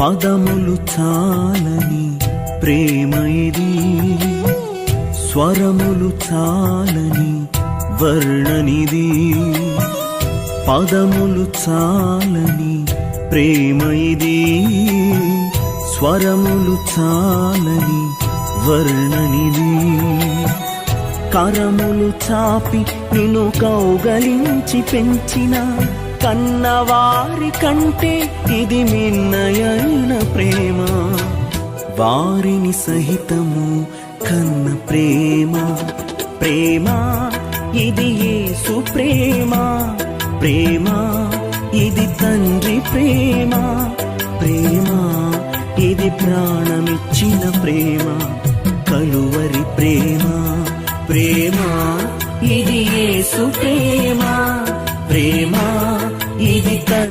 పదములు చాలని ప్రేమ ఇది. స్వరములు చాలని వర్ణనిది. పదములు చాలని ప్రేమ ఇది. స్వరములు చాలని వర్ణనిది. కరములు చాపి నిన్ను కౌగలించి పెంచిన కన్నవారి కంటే ఇది మిన్నయైన ప్రేమ. వారిని సహితము కన్న ప్రేమ. ప్రేమ ఇది యేసు ప్రేమ. ప్రేమ ఇది తండ్రి ప్రేమ. ప్రేమ ఇది ప్రాణమిచ్చిన ప్రేమ. కలువరి ప్రేమ. ప్రేమ ఇది యేసు ప్రేమ. ప్రేమ ఇది త-